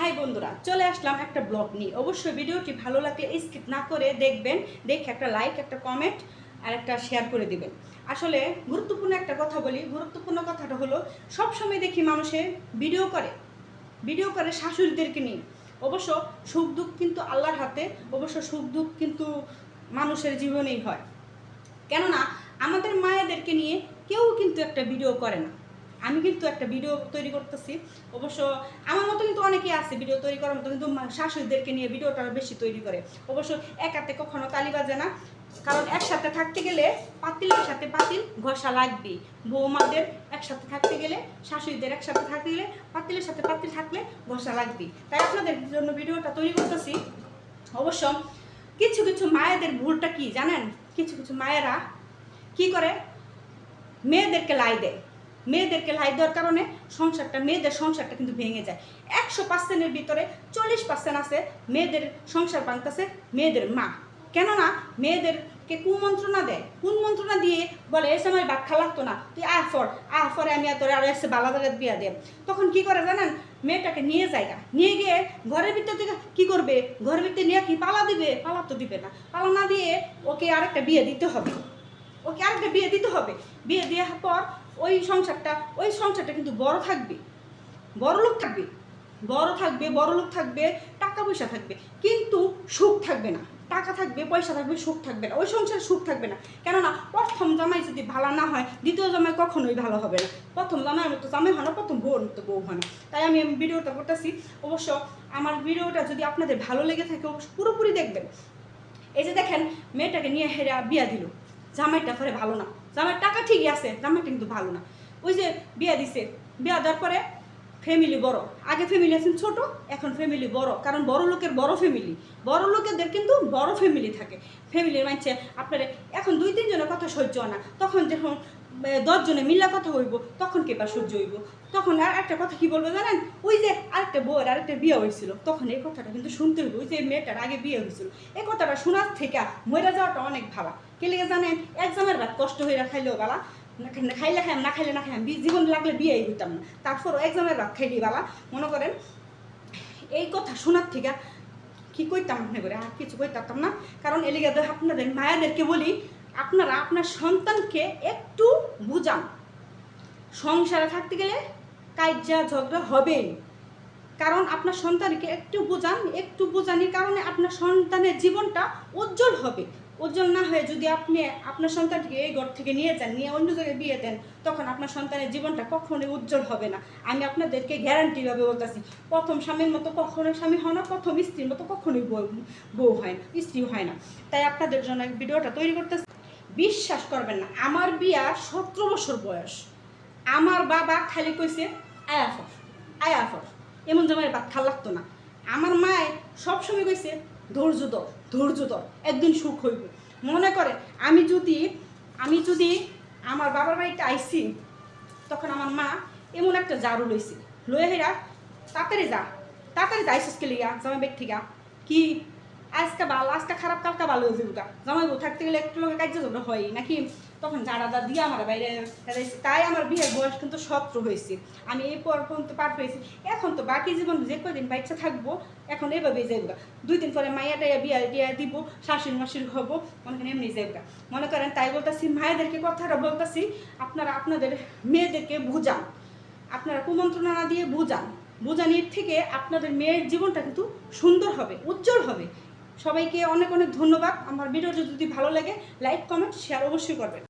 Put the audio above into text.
High বন্ধুরা, চলে আসলাম একটা ব্লগ নিয়ে। অবশ্যই ভিডিওটি ভালো লাগলে স্কিপ না করে দেখবেন, দেখে একটা লাইক একটা কমেন্ট আর একটা শেয়ার করে দিবেন। আসলে গুরুত্বপূর্ণ একটা কথা বলি। গুরুত্বপূর্ণ কথাটা হলো সব সময় দেখি মানুষে ভিডিও করে। ভিডিও করে শাশুড়িদেরকে নিয়ে। অবশ্য সুখ দুঃখ কিন্তু আল্লাহর হাতে, অবশ্য সুখ দুঃখ কিন্তু মানুষের জীবনেই হয়। কেননা, আমাদের মায়েদেরকে নিয়ে কেউ কিন্তু একটা ভিডিও করে না। আমি কিন্তু একটা ভিডিও তৈরি করতেছি। অবশ্য আমার মতো কিন্তু অনেকেই আছে ভিডিও তৈরি করার মতো, কিন্তু শাশুড়িদেরকে নিয়ে ভিডিওটা বেশি তৈরি করে। অবশ্য একাতে কখনো তালি বাজে না। কারণ একসাথে থাকতে গেলে পাতিলের সাথে পাতিল, ঘষা লাগবেই। বৌমাদের একসাথে থাকতে গেলে, শাশুড়িদের একসাথে থাকতে গেলে পাতিলের সাথে পাতিল থাকলে ঘষা লাগবেই। তাই আপনাদের জন্য ভিডিওটা তৈরি করতেছি। অবশ্য কিছু কিছু মায়েদের ভুলটা কি জানেন? কিছু কিছু মায়েরা কি করে? মেয়েদেরকে লাই দেয়। মেয়েদেরকে লাই দেওয়ার কারণে সংসারটা, মেয়েদের সংসারটা কিন্তু ভেঙে যায়। একশো পার্সেন্টের ভিতরে চল্লিশ পার্সেন্ট আছে মেয়েদের সংসার ভাঙতেছে মেয়েদের মা। কেননা মেয়েদেরকে কুমন্ত্রণা দেয়। কোন মন্ত্রণা দিয়ে বলে এসে আমার বাক্কা লাগতো না। তুই আহ ফর আহ ফরে, আমি তোর আর এসে বালা জায়গায় বিয়া দেব। তখন কি করে জানেন? মেয়েটাকে নিয়ে যায়গা নিয়ে গিয়ে ঘরের ভিতর থেকে কী করবে? ঘরের ভিতরে নিয়ে কি পালা দিবে? পালা তো দিবে না। পালা না দিয়ে ওকে আরেকটা বিয়ে দিতে হবে। ওকে আরেকটা বিয়ে দিতে হবে। বিয়ে দেওয়ার পর ওই সংসারটা ওই সংসারটা কিন্তু বড় থাকবে। বড় লোক থাকবে। বড় থাকবে, বড় লোক থাকবে, টাকা পয়সা থাকবে। কিন্তু সুখ থাকবে না। টাকা থাকবে, পয়সা থাকবে, সুখ থাকবে না। ওই সংসারে সুখ থাকবে না। কেননা প্রথম জামাই যদি ভালো না হয়, দ্বিতীয় জামাই কখনোই ভালো হবে না। প্রথম জামাইয়ের মতো জামাই হয় না, প্রথম বউর মতো বউ হয় না। তাই আমি ভিডিওটা করতেছি। অবশ্য আমার ভিডিওটা যদি আপনাদের ভালো লেগে থাকে, অবশ্য পুরোপুরি দেখবেন। এই যে দেখেন, মেয়েটাকে নিয়ে হেরা বিয়া দিল। জামাইটা পরে ভালো না। জামাইয়ের টাকা ঠিকই আছে আমার কিন্তু ভালো না। ওই যে বিয়া দিছে, বিয়া দেওয়ার পরে ফ্যামিলি বড়। আগে ফ্যামিলি আছেন ছোট, এখন ফ্যামিলি বড়। কারণ বড় লোকের বড় ফ্যামিলি বড় লোকেদের কিন্তু বড় ফ্যামিলি থাকে। ফ্যামিলির মানছে আপনার এখন দুই, তিনজনের কথা সহ্য না। তখন যখন দশজনে মিলা কথা হইব তখন কে বা সহ্য হইব? তখন আর একটা কথা কি বলব জানেন? ওই যে আরেকটা বউয়ের আরেকটা বিয়ে হয়েছিল, তখন এই কথাটা কিন্তু শুনতে হইব, ওই যে মেয়েটার আগে বিয়ে হয়েছিল। এই কথাটা শোনার থেকে মরে যাওয়াটা অনেক ভালো কে লেগে জানেন? একজামের রাত কষ্ট হয়ে খাইলেও বালা খাইলে খাইম না খাইলে না খাইম জীবন লাগলে বিয়েই হইতাম না। তারপর একজামের রাত খাইলি বালা, মনে করেন? এই কথা শোনার থেকে কি কইতাম মনে করে? আর কিছু কইতাম না। কারণ এলিগে আপনাদের মায়াদেরকে বলি আপনারা আপনার সন্তানকে একটু বুঝান। সংসারে থাকতে গেলে কাজ্যা ঝগড়া হবেই। কারণ আপনার সন্তানকে একটু বোঝান, একটু বোঝানির কারণে আপনার সন্তানের জীবনটা উজ্জ্বল হবে। উজ্জ্বল না হয়ে যদি আপনি আপনার সন্তানকে এই ঘর থেকে নিয়ে যান, নিয়ে অন্য জায়গায় বিয়ে দেন, তখন আপনার সন্তানের জীবনটা কখনোই উজ্জ্বল হবে না। আমি আপনাদেরকে গ্যারান্টিভাবে বলতেছি, প্রথম স্বামীর মতো কখনোই স্বামী হয় না, প্রথম স্ত্রীর মতো কখনোই বউ হয় না, স্ত্রী হয় না। তাই আপনাদের জন্য ভিডিওটা তৈরি করতেছি। বিশ্বাস করবেন না, আমার বিয়া সতেরো বছর বয়স। আমার বাবা খালি কইছে আয়াফর আয়াফর এমন জামাই ভাত খাল লাগতো না। আমার মায় সবসময় কইছে, ধৈর্য ধর ধৈর্য ধর, একদিন সুখ হইব। মনে করে, আমি যদি আমি যদি আমার বাবার বাড়িতে আইসি তখন আমার মা এমন একটা জারু লইছে। লয়ে হেরা তাড়াতাড়ি যা তাড়াতাড়ি যা আইসিস লিগা জামাই বেগ ঠিকা কি আজকে ভালো, আজকে খারাপ, কালকা ভালো হয়ে যাব বউ থাকতে গেলে একটু লোকের কাজ ঝগড়া হয়, নাকি? তখন জানা দা দিয়ে আমার বাইরে তাই আমার বিয়ের বয়স কিন্তু সতেরো হয়েছে। আমি এই পর পর্যন্ত পার পেয়েছি এখন তো বাকি জীবন যে কদিন বাচ্চা থাকব, এখন এভাবেই যাইব দুই দিন পরে মাইয়াটা বিয়া বিয়া দিব, শাশুড়ি মাসির হব, মনে করেন এমনি যাইব মনে করেন তাই বলতেছি, মায়েদেরকে কথাটা বলতেছি, আপনারা আপনাদের মেয়েদেরকে বুঝান। আপনারা কুমন্ত্রণা না দিয়ে বুঝান। বুঝানির থেকে আপনাদের মেয়ের জীবনটা কিন্তু সুন্দর হবে, উজ্জ্বল হবে। সবাইকে অনেক অনেক ধন্যবাদ। আমার ভিডিওটা যদি ভালো লাগে লাইক কমেন্ট শেয়ার অবশ্যই করবেন।